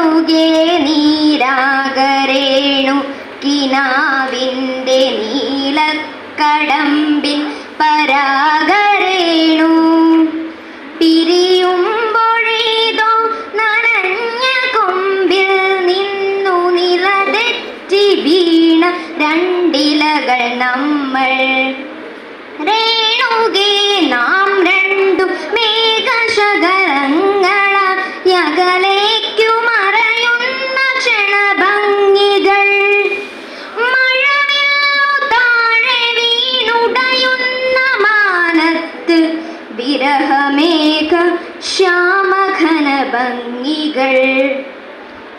രേണുകേ നീരാകരേണു. കിനാവിന്റെ നീലക്കടമ്പിൻ പരാഗരേണു ഭംഗികൾ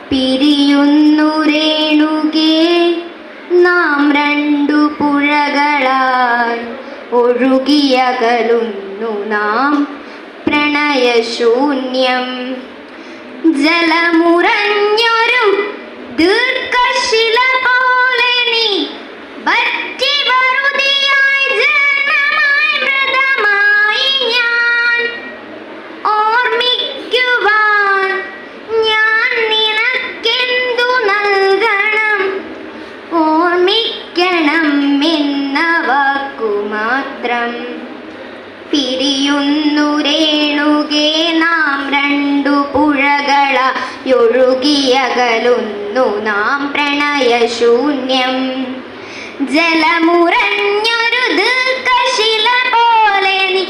പിരിയുന്നു രേണുകേ. നാം രണ്ടു പുഴകളായി ഒഴുകിയകലുന്നു നാം പ്രണയശൂന്യം. ജലമുറഞ്ഞൊരു ദീർഘശില പോലെ നീ ഒഴുകിയകലുന്നു നാം പ്രണയശൂന്യം ജലമുറഞ്ഞൊരു ദീർഘശില പോലെ നീ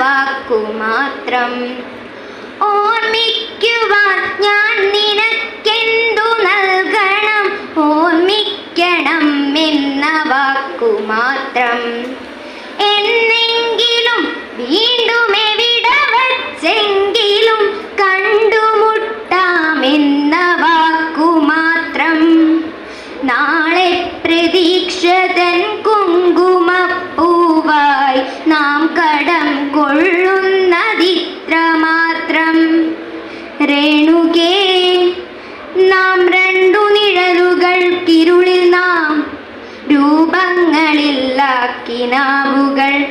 വാക്കു മാത്രം. ഓർമ്മിക്കുവാൻ ഞാൻ നിഴലുകൾക്കിരുളിൽ നാം രൂപങ്ങളില്ലാക്കി നാവുകൾ.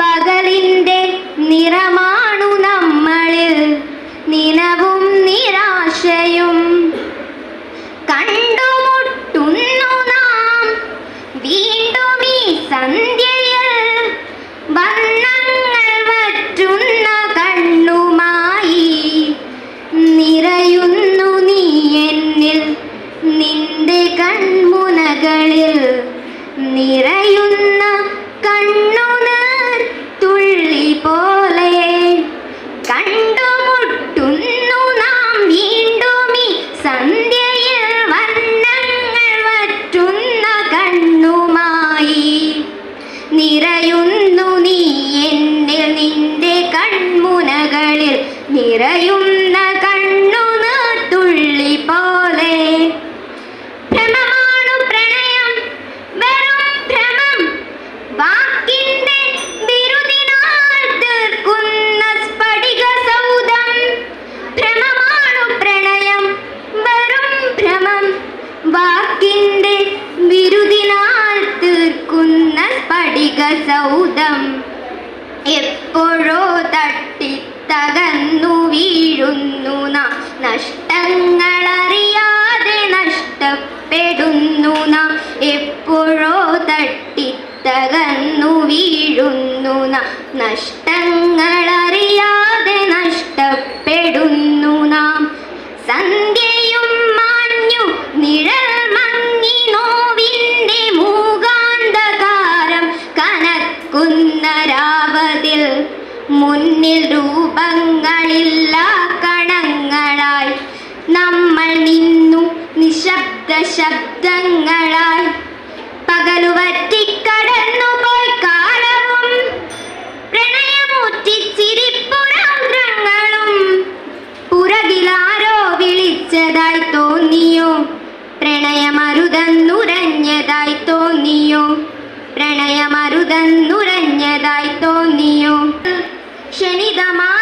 പകലിന്റെ നിറമാണു നമ്മളിൽ നിലവും നിരാശയും. കണ്ടുമുട്ടുന്നു നാം വീണ്ടും ഈ സന്ധ്യയിൽ நிறையும் വാക്കിന്റെ വിരുദിനാൽ തീർക്കുന്ന സ്ഫടിക സൗദം എപ്പോഴോ തട്ടി തകന്നു വീഴുന്നു നാം. നഷ്ടങ്ങളറിയാതെ നഷ്ടപ്പെടുന്നു നാം. എപ്പോഴോ തട്ടി തകന്നു വീഴുന്നു നാം. നഷ്ടങ്ങളറിയാതെ നഷ്ടപ്പെടുന്നു നാം. സന്ധ്യയും പ്രണയമരുതന്നുരഞ്ഞതായി തോന്നിയോ? പ്രണയമരുതന്നുരഞ്ഞതായി തോന്നിയോ? ക്ഷണിതമാണെങ്കിലും